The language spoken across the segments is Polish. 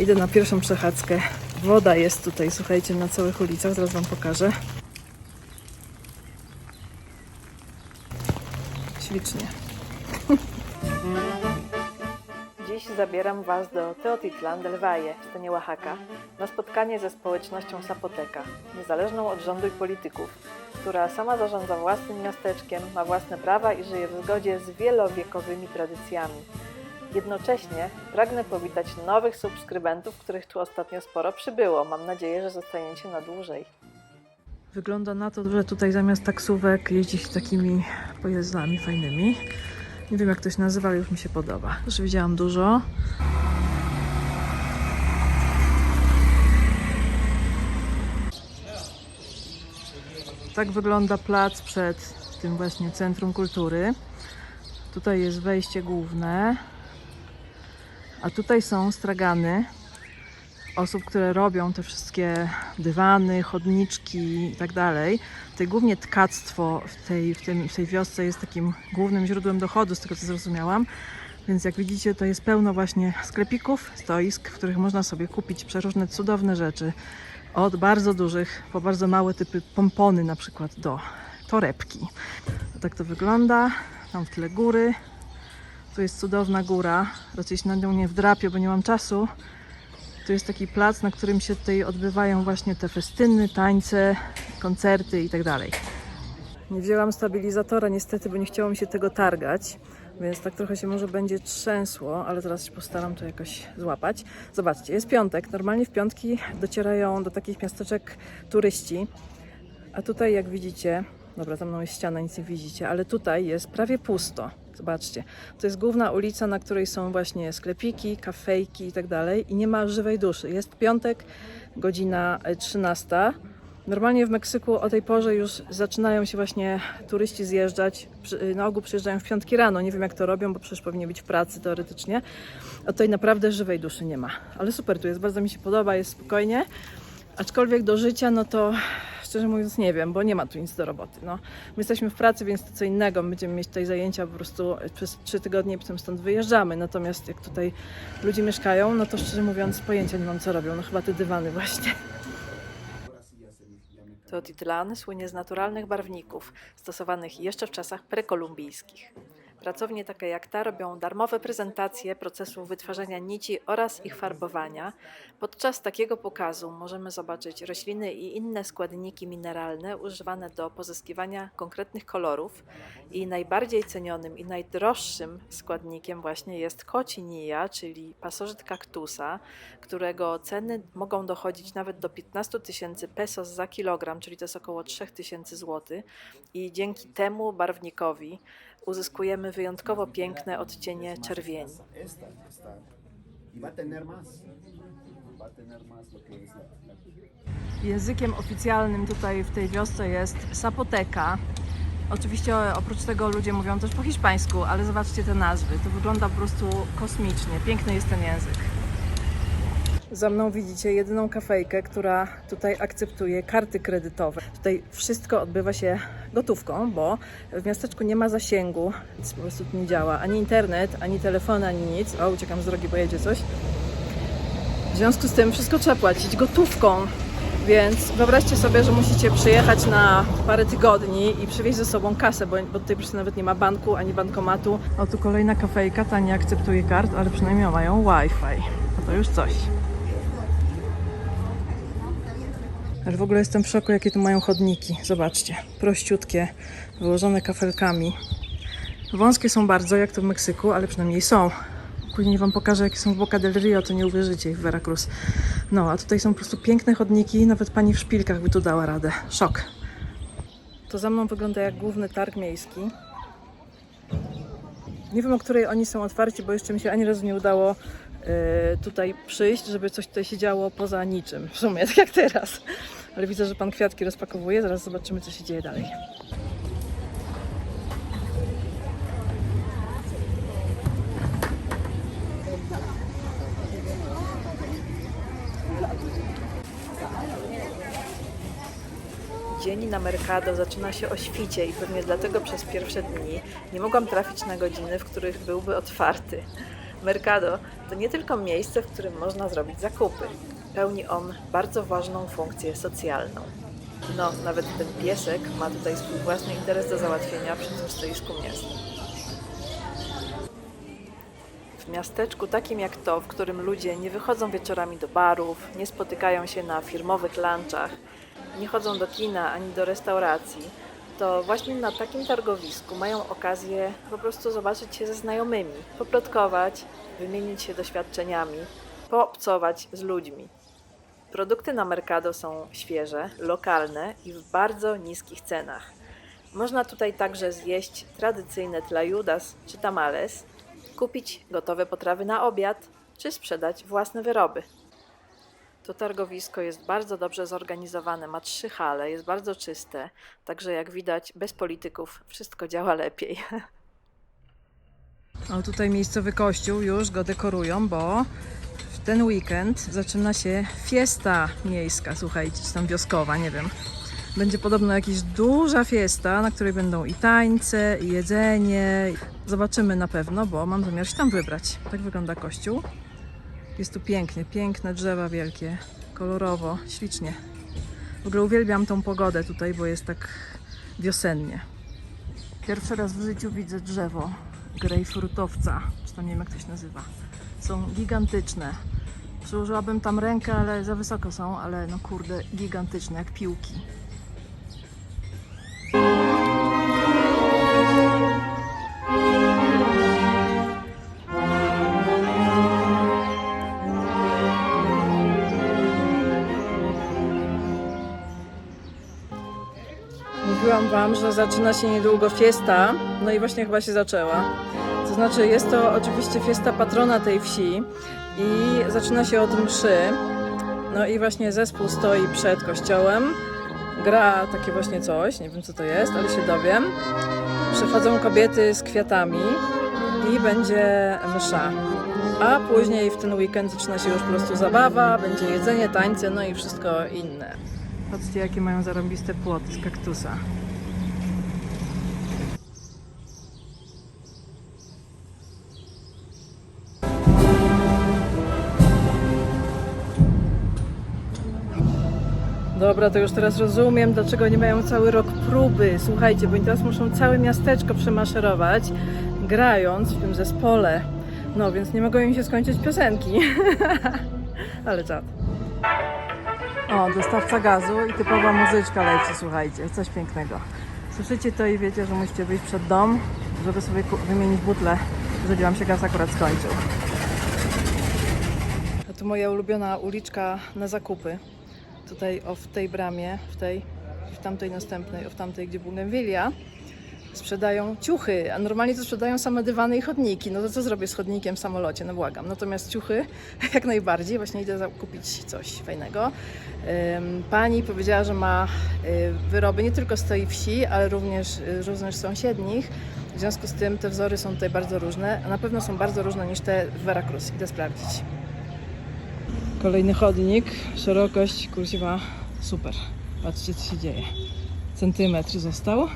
Idę na pierwszą przechadzkę. Woda jest tutaj, słuchajcie, na całych ulicach. Zaraz Wam pokażę. Ślicznie. Dziś zabieram Was do Teotitlan del Valle w stanie Oaxaca na spotkanie ze społecznością Zapoteka, niezależną od rządu i polityków, która sama zarządza własnym miasteczkiem, ma własne prawa i żyje w zgodzie z wielowiekowymi tradycjami. Jednocześnie pragnę powitać nowych subskrybentów, których tu ostatnio sporo przybyło. Mam nadzieję, że zostaniecie na dłużej. Wygląda na to, że tutaj zamiast taksówek jeździ się takimi pojazdami fajnymi. Nie wiem jak to się nazywa, ale już mi się podoba. Już widziałam dużo. Tak wygląda plac przed tym właśnie Centrum Kultury. Tutaj jest wejście główne. A tutaj są stragany osób, które robią te wszystkie dywany, chodniczki i tak dalej. Tutaj głównie tkactwo w tej, w, tym, w tej wiosce jest takim głównym źródłem dochodu, z tego co zrozumiałam. Więc jak widzicie, to jest pełno właśnie sklepików, stoisk, w których można sobie kupić przeróżne cudowne rzeczy. Od bardzo dużych po bardzo małe typy pompony na przykład do torebki. Tak to wygląda. Tam w tle góry. Tu jest cudowna góra. Raczej się na nią nie wdrapię, bo nie mam czasu. Tu jest taki plac, na którym się tutaj odbywają właśnie te festyny, tańce, koncerty i tak. Nie wzięłam stabilizatora niestety, bo nie chciało mi się tego targać, więc tak trochę się może będzie trzęsło, ale zaraz się postaram to jakoś złapać. Zobaczcie, jest piątek. Normalnie w piątki docierają do takich miasteczek turyści, a tutaj jak widzicie, dobra, za mną jest ściana, nic nie widzicie, ale tutaj jest prawie pusto. Zobaczcie, to jest główna ulica, na której są właśnie sklepiki, kafejki i tak dalej i nie ma żywej duszy. Jest piątek, godzina e, 13. Normalnie w Meksyku o tej porze już zaczynają się właśnie turyści zjeżdżać. Przy- Na ogół przyjeżdżają w piątki rano. Nie wiem jak to robią, bo przecież powinni być w pracy teoretycznie. A tutaj naprawdę żywej duszy nie ma. Ale super tu jest, bardzo mi się podoba, jest spokojnie. Aczkolwiek do życia, no to szczerze mówiąc nie wiem, bo nie ma tu nic do roboty. No, my jesteśmy w pracy, więc to co innego. My Będziemy mieć tutaj zajęcia po prostu przez trzy tygodnie potem stąd wyjeżdżamy. Natomiast jak tutaj ludzie mieszkają, no to szczerze mówiąc pojęcia nie mam co robią. No chyba te dywany właśnie. Teotitlan słynie z naturalnych barwników, stosowanych jeszcze w czasach prekolumbijskich. Pracownie takie jak ta robią darmowe prezentacje procesu wytwarzania nici oraz ich farbowania. Podczas takiego pokazu możemy zobaczyć rośliny i inne składniki mineralne używane do pozyskiwania konkretnych kolorów. I najbardziej cenionym i najdroższym składnikiem właśnie jest kocinija, czyli pasożyt kaktusa, którego ceny mogą dochodzić nawet do 15 tysięcy pesos za kilogram, czyli to jest około 3 tysięcy złotych. I dzięki temu barwnikowi uzyskujemy wyjątkowo piękne odcienie czerwieni. Językiem oficjalnym tutaj w tej wiosce jest Zapoteka. Oczywiście oprócz tego ludzie mówią też po hiszpańsku, ale zobaczcie te nazwy. To wygląda po prostu kosmicznie. Piękny jest ten język. Za mną widzicie jedyną kafejkę, która tutaj akceptuje karty kredytowe. Tutaj wszystko odbywa się gotówką, bo w miasteczku nie ma zasięgu, więc po prostu tu nie działa ani internet, ani telefony, ani nic. O, uciekam z drogi, bo jedzie coś. W związku z tym wszystko trzeba płacić gotówką. Więc wyobraźcie sobie, że musicie przyjechać na parę tygodni i przywieźć ze sobą kasę, bo, bo tutaj prostu nawet nie ma banku ani bankomatu. O, tu kolejna kafejka, ta nie akceptuje kart, ale przynajmniej mają Wi-Fi. A to już coś. Ale w ogóle jestem w szoku, jakie tu mają chodniki. Zobaczcie, prościutkie, wyłożone kafelkami. Wąskie są bardzo, jak to w Meksyku, ale przynajmniej są. Później Wam pokażę, jakie są w Boca del Rio, to nie uwierzycie w Veracruz. No, a tutaj są po prostu piękne chodniki, nawet pani w szpilkach by tu dała radę. Szok. To za mną wygląda jak główny targ miejski. Nie wiem, o której oni są otwarci, bo jeszcze mi się ani razu nie udało tutaj przyjść, żeby coś tutaj się działo poza niczym. W sumie, tak jak teraz. Ale widzę, że pan kwiatki rozpakowuje. Zaraz zobaczymy, co się dzieje dalej. Dzień na Mercado zaczyna się o świcie i pewnie dlatego przez pierwsze dni nie mogłam trafić na godziny, w których byłby otwarty. Mercado to nie tylko miejsce, w którym można zrobić zakupy. Pełni on bardzo ważną funkcję socjalną. No, nawet ten piesek ma tutaj swój własny interes do załatwienia przy tym stoisku miasta. W miasteczku takim jak to, w którym ludzie nie wychodzą wieczorami do barów, nie spotykają się na firmowych lunchach, nie chodzą do kina ani do restauracji, to właśnie na takim targowisku mają okazję po prostu zobaczyć się ze znajomymi, poplotkować, wymienić się doświadczeniami, poobcować z ludźmi. Produkty na Mercado są świeże, lokalne i w bardzo niskich cenach. Można tutaj także zjeść tradycyjne tlajudas czy tamales, kupić gotowe potrawy na obiad, czy sprzedać własne wyroby. To targowisko jest bardzo dobrze zorganizowane, ma trzy hale, jest bardzo czyste, także jak widać, bez polityków wszystko działa lepiej. O, tutaj miejscowy kościół już go dekorują, bo w ten weekend zaczyna się fiesta miejska, słuchajcie, czy tam wioskowa, nie wiem. Będzie podobno jakaś duża fiesta, na której będą i tańce, i jedzenie. Zobaczymy na pewno, bo mam zamiar się tam wybrać. Tak wygląda kościół. Jest tu pięknie, piękne drzewa wielkie, kolorowo, ślicznie. W ogóle uwielbiam tą pogodę tutaj, bo jest tak wiosennie. Pierwszy raz w życiu widzę drzewo grejpfrutowca, czy tam nie wiem jak to się nazywa. Są gigantyczne. Przyłożyłabym tam rękę, ale za wysoko są, ale no kurde, gigantyczne, jak piłki. Zaczyna się niedługo fiesta, no i właśnie chyba się zaczęła. To znaczy, jest to oczywiście fiesta patrona tej wsi i zaczyna się od mszy. No i właśnie zespół stoi przed kościołem, gra takie właśnie coś, nie wiem co to jest, ale się dowiem. Przychodzą kobiety z kwiatami i będzie msza. A później w ten weekend zaczyna się już po prostu zabawa, będzie jedzenie, tańce, no i wszystko inne. Patrzcie, jakie mają zarąbiste płoty z kaktusa. Dobra, to już teraz rozumiem, dlaczego nie mają cały rok próby. Słuchajcie, bo oni teraz muszą całe miasteczko przemaszerować, grając w tym zespole. No, więc nie mogą im się skończyć piosenki. Ale czad. O, dostawca gazu i typowa muzyczka leci, słuchajcie, coś pięknego. Słyszycie to i wiecie, że musicie wyjść przed dom, żeby sobie wymienić butlę, jeżeli wam się gaz akurat skończył. A tu moja ulubiona uliczka na zakupy. Tutaj o w tej bramie, w tej, w tamtej następnej, o w tamtej, gdzie Bougainvillea, sprzedają ciuchy, a normalnie to sprzedają same dywany i chodniki. No to co zrobię z chodnikiem w samolocie? No błagam. Natomiast ciuchy jak najbardziej. Właśnie idę zakupić coś fajnego. Pani powiedziała, że ma y, wyroby nie tylko z tej wsi, ale również, y, również sąsiednich. W związku z tym te wzory są tutaj bardzo różne, a na pewno są bardzo różne niż te w Veracruz. Idę sprawdzić. Kolejny chodnik, szerokość kursiwa super. Patrzcie co się dzieje. Centymetr został,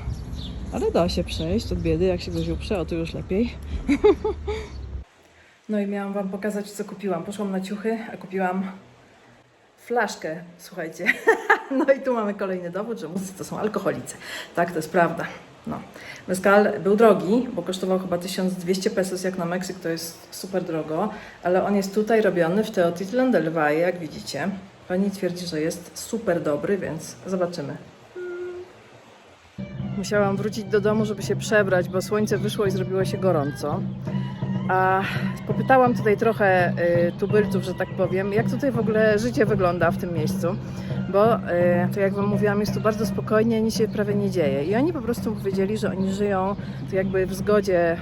ale da się przejść od biedy, jak się goś uprze, o to już lepiej. No i miałam Wam pokazać, co kupiłam. Poszłam na ciuchy, a kupiłam flaszkę, słuchajcie. No i tu mamy kolejny dowód, że muzycy to są alkoholicy. Tak, to jest prawda. No. Mezcal był drogi, bo kosztował chyba 1200 pesos, jak na Meksyk to jest super drogo, ale on jest tutaj robiony w Teotitlan del Valle, jak widzicie. Pani twierdzi, że jest super dobry, więc zobaczymy. Musiałam wrócić do domu, żeby się przebrać, bo słońce wyszło i zrobiło się gorąco. A popytałam tutaj trochę y, tubylców, że tak powiem, jak tutaj w ogóle życie wygląda w tym miejscu, bo y, to jak Wam mówiłam, jest tu bardzo spokojnie, nic się prawie nie dzieje. I oni po prostu powiedzieli, że oni żyją tu jakby w zgodzie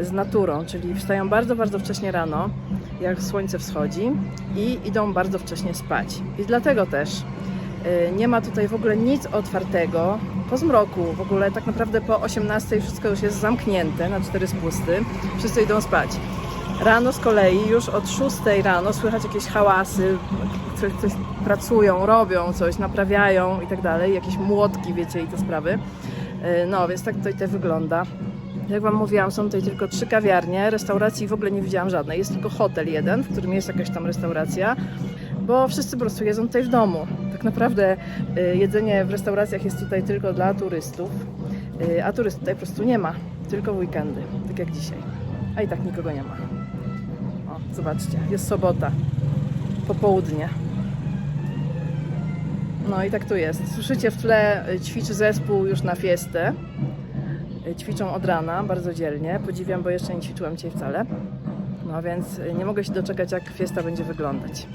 z naturą, czyli wstają bardzo, bardzo wcześnie rano, jak słońce wschodzi i idą bardzo wcześnie spać. I dlatego też nie ma tutaj w ogóle nic otwartego po zmroku. W ogóle tak naprawdę po 18 wszystko już jest zamknięte na cztery spusty. Wszyscy idą spać. Rano z kolei już od 6 rano słychać jakieś hałasy, coś, coś pracują, robią coś, naprawiają i tak dalej, jakieś młotki, wiecie, i te sprawy. Y, No, więc tak tutaj to wygląda. Jak Wam mówiłam, są tutaj tylko trzy kawiarnie, restauracji w ogóle nie widziałam żadnej. Jest tylko hotel jeden, w którym jest jakaś tam restauracja, bo wszyscy po prostu jedzą tutaj w domu. Tak naprawdę y, jedzenie w restauracjach jest tutaj tylko dla turystów, y, a turystów tutaj po prostu nie ma, tylko w weekendy, tak jak dzisiaj. A i tak nikogo nie ma. O, zobaczcie, jest sobota, popołudnie. No i tak tu jest. Słyszycie w tle y, ćwiczy zespół już na fiestę. Ćwiczą od rana, bardzo dzielnie. Podziwiam, bo jeszcze nie ćwiczyłam dzisiaj wcale. No więc nie mogę się doczekać, jak fiesta będzie wyglądać.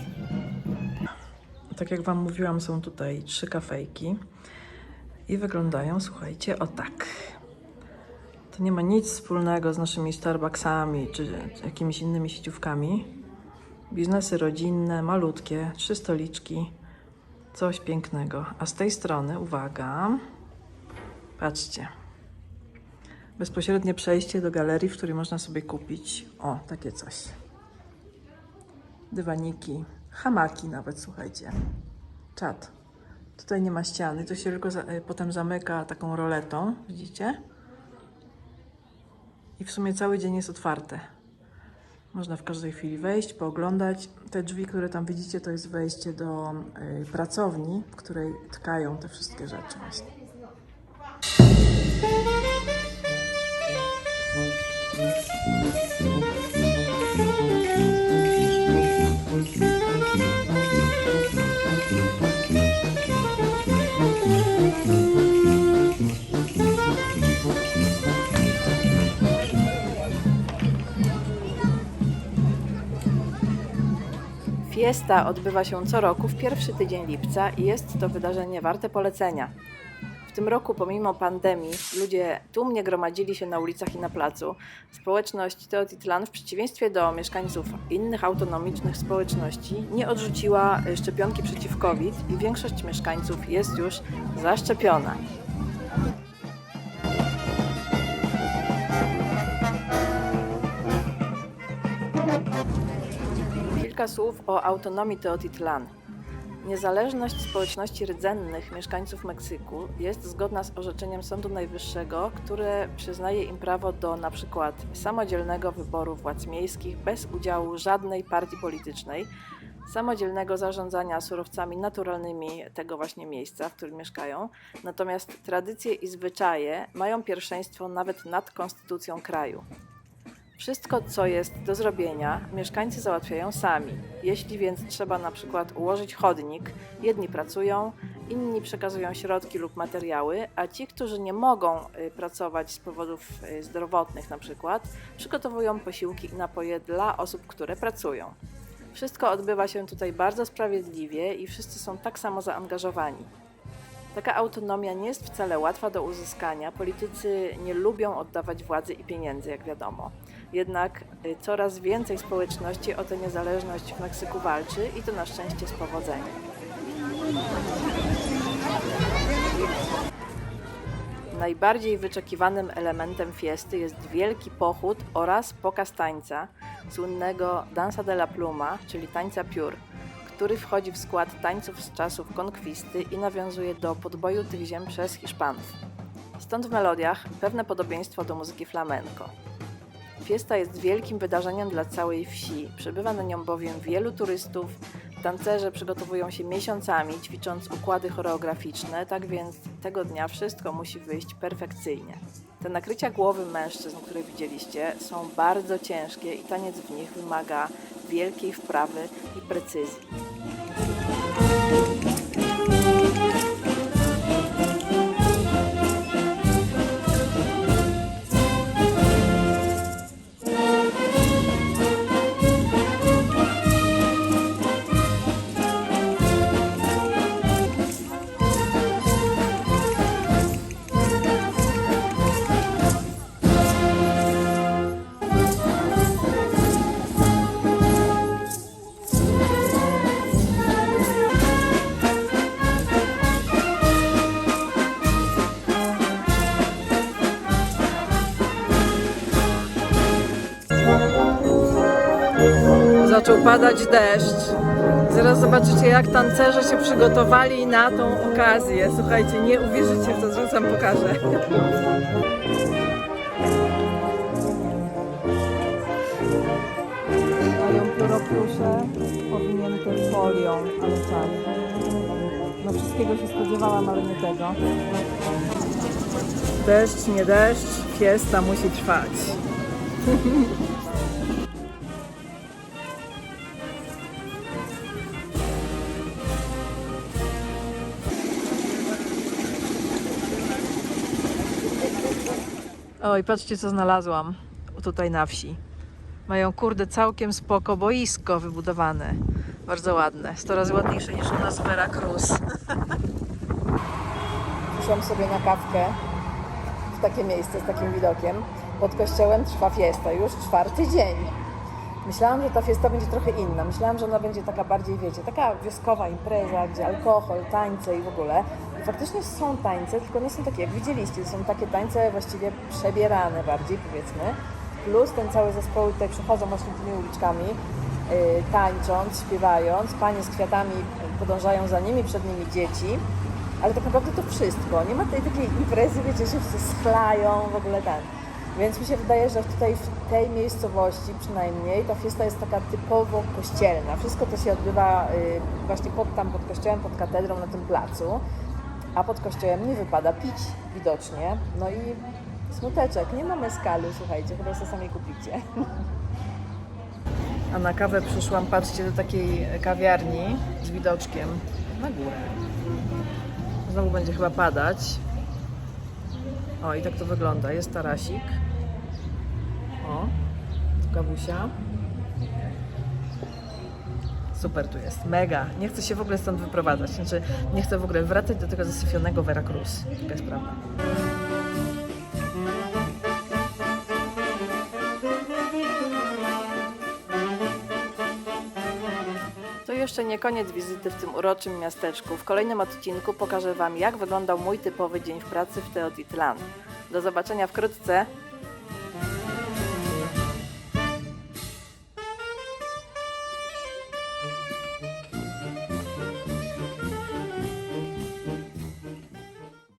Tak jak Wam mówiłam, są tutaj trzy kafejki i wyglądają, słuchajcie, o tak. To nie ma nic wspólnego z naszymi Starbucksami czy jakimiś innymi sieciówkami. Biznesy rodzinne, malutkie, trzy stoliczki, coś pięknego. A z tej strony, uwaga, patrzcie. Bezpośrednie przejście do galerii, w której można sobie kupić, o, takie coś. Dywaniki, hamaki nawet, słuchajcie. Czad. Tutaj nie ma ściany, to się tylko za, y, potem zamyka taką roletą, widzicie? I w sumie cały dzień jest otwarte. Można w każdej chwili wejść, pooglądać. Te drzwi, które tam widzicie, to jest wejście do y, pracowni, w której tkają te wszystkie rzeczy właśnie. Fiesta odbywa się co roku w pierwszy tydzień lipca i jest to wydarzenie warte polecenia. W tym roku, pomimo pandemii, ludzie tłumnie gromadzili się na ulicach i na placu. Społeczność Teotitlan, w przeciwieństwie do mieszkańców innych autonomicznych społeczności, nie odrzuciła szczepionki przeciw COVID i większość mieszkańców jest już zaszczepiona. Kilka słów o autonomii Teotitlan. Niezależność społeczności rdzennych mieszkańców Meksyku jest zgodna z orzeczeniem Sądu Najwyższego, które przyznaje im prawo do przykład samodzielnego wyboru władz miejskich bez udziału żadnej partii politycznej, samodzielnego zarządzania surowcami naturalnymi tego właśnie miejsca, w którym mieszkają. Natomiast tradycje i zwyczaje mają pierwszeństwo nawet nad konstytucją kraju. Wszystko, co jest do zrobienia, mieszkańcy załatwiają sami. Jeśli więc trzeba na przykład ułożyć chodnik, jedni pracują, inni przekazują środki lub materiały, a ci, którzy nie mogą y, pracować z powodów y, zdrowotnych na przykład, przygotowują posiłki i napoje dla osób, które pracują. Wszystko odbywa się tutaj bardzo sprawiedliwie i wszyscy są tak samo zaangażowani. Taka autonomia nie jest wcale łatwa do uzyskania. Politycy nie lubią oddawać władzy i pieniędzy, jak wiadomo. Jednak y, coraz więcej społeczności o tę niezależność w Meksyku walczy i to na szczęście z powodzeniem. Najbardziej wyczekiwanym elementem fiesty jest wielki pochód oraz pokaz tańca, słynnego Danza de la Pluma, czyli tańca piór, który wchodzi w skład tańców z czasów konkwisty i nawiązuje do podboju tych ziem przez Hiszpanów. Stąd w melodiach pewne podobieństwo do muzyki flamenco. Fiesta jest wielkim wydarzeniem dla całej wsi. Przybywa na nią bowiem wielu turystów. Tancerze przygotowują się miesiącami, ćwicząc układy choreograficzne, tak więc tego dnia wszystko musi wyjść perfekcyjnie. Te nakrycia głowy mężczyzn, które widzieliście, są bardzo ciężkie i taniec w nich wymaga wielkiej wprawy i precyzji. zaczął padać deszcz. Zaraz zobaczycie, jak tancerze się przygotowali na tą okazję. Słuchajcie, nie uwierzycie w to, że sam pokażę. Mają pióropiusze powinięte folią, ale tak. czas. No wszystkiego się spodziewałam, ale nie tego. Deszcz, nie deszcz, fiesta musi trwać. Oj, patrzcie co znalazłam tutaj na wsi. Mają kurde całkiem spoko boisko wybudowane. Bardzo ładne. 100 razy ładniejsze niż u nas Veracruz. Przyszłam sobie na kawkę w takie miejsce z takim widokiem. Pod kościołem trwa fiesta już czwarty dzień. Myślałam, że ta fiesta będzie trochę inna. Myślałam, że ona będzie taka bardziej, wiecie, taka wioskowa impreza, gdzie alkohol, tańce i w ogóle. Faktycznie są tańce, tylko nie są takie, jak widzieliście, są takie tańce właściwie przebierane bardziej, powiedzmy. Plus ten cały zespoły tutaj przychodzą właśnie tymi uliczkami, yy, tańcząc, śpiewając. Panie z kwiatami podążają za nimi, przed nimi dzieci. Ale tak naprawdę to wszystko. Nie ma tej takiej imprezy, wiecie, że wszyscy schlają, w ogóle ten. Więc mi się wydaje, że tutaj w tej miejscowości przynajmniej ta fiesta jest taka typowo kościelna. Wszystko to się odbywa y, właśnie pod, tam pod kościołem, pod katedrą, na tym placu. A pod kościołem nie wypada pić widocznie. No i smuteczek, nie mamy skalu, słuchajcie, chyba sobie sami kupicie. A na kawę przyszłam, patrzcie, do takiej kawiarni z widoczkiem na górę. Znowu będzie chyba padać. O, i tak to wygląda. Jest tarasik. O, tu kawusia. Super tu jest, mega. Nie chcę się w ogóle stąd wyprowadzać. Znaczy, nie chcę w ogóle wracać do tego zasyfionego Veracruz. Taka jest prawda. Jeszcze nie koniec wizyty w tym uroczym miasteczku. W kolejnym odcinku pokażę Wam, jak wyglądał mój typowy dzień w pracy w Teotitlan. Do zobaczenia wkrótce.